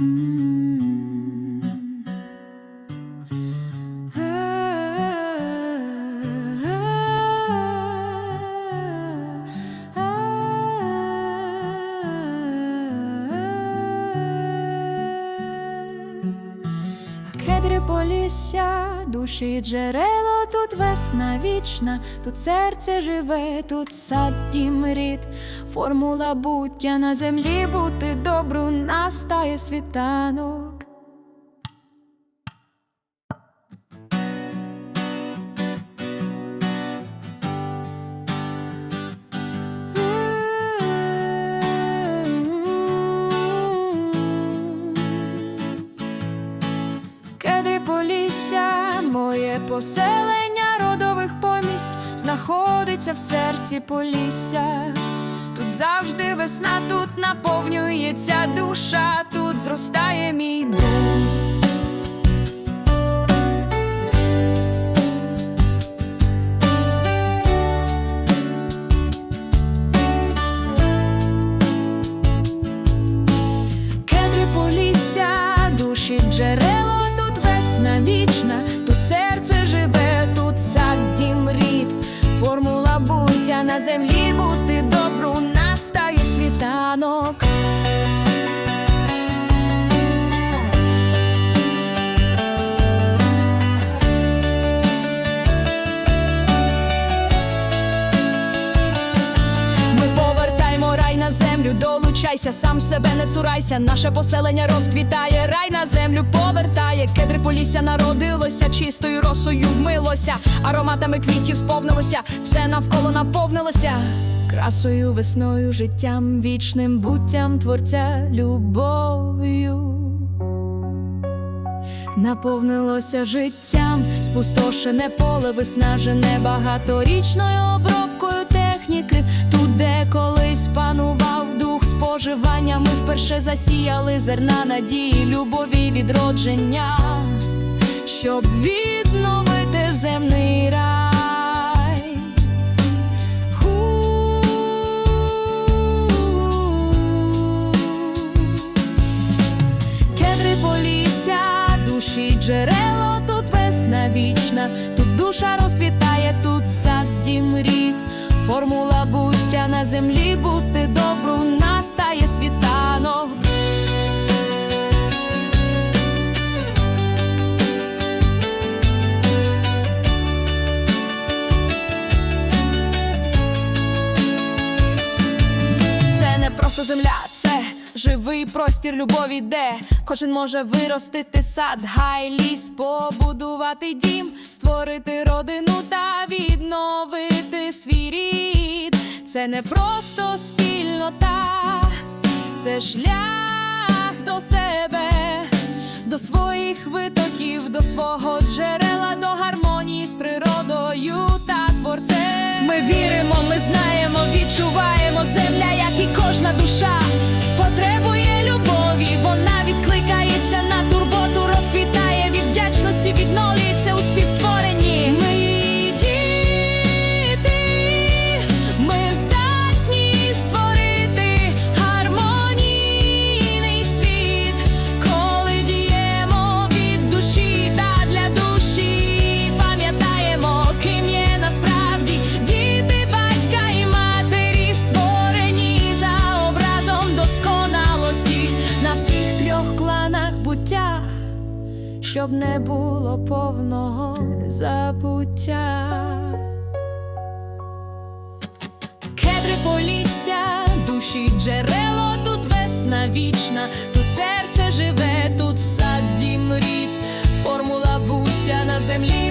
Mm-hmm. Кедри полісся, душі джерело, тут весна вічна, тут серце живе, тут сад дім рід, формула буття на землі бути добру настає світанок. Моє поселення родових помість знаходиться в серці полісся. Тут завжди весна, тут наповнюється душа, тут зростає мій дух. Землі бути добру настає світанок. Землю, долучайся, сам себе не цурайся. Наше поселення розквітає, рай на землю. Кедри полісся народилося, чистою росою вмилося, ароматами квітів сповнилося, все навколо наповнилося. Красою, весною, життям, вічним буттям творця, любов'ю. Наповнилося життям, спустошене поле, виснажене багаторічною обробкою техніки. Тут, де колись панував споживання, ми вперше засіяли зерна надії, любові, відродження, щоб відновити земний рай. Душі джерело, тут весна вічна, тут душа розквітає, тут сад дім рід, формула буття на землі бути добру просто земля, це живий простір любові, де кожен може виростити сад, гай ліс, побудувати дім, створити родину та відновити свій рід. Це не просто спільнота, це шлях до себе, до своїх витоків, до свого джерела, до гармонії з природою та творцем. Ми віримо, ми знаємо, відчуваємо земля, як і кожна душа щоб не було повного забуття. Кедри полісся, душі джерело, тут весна вічна, тут серце живе, тут сад дім рід, формула буття на землі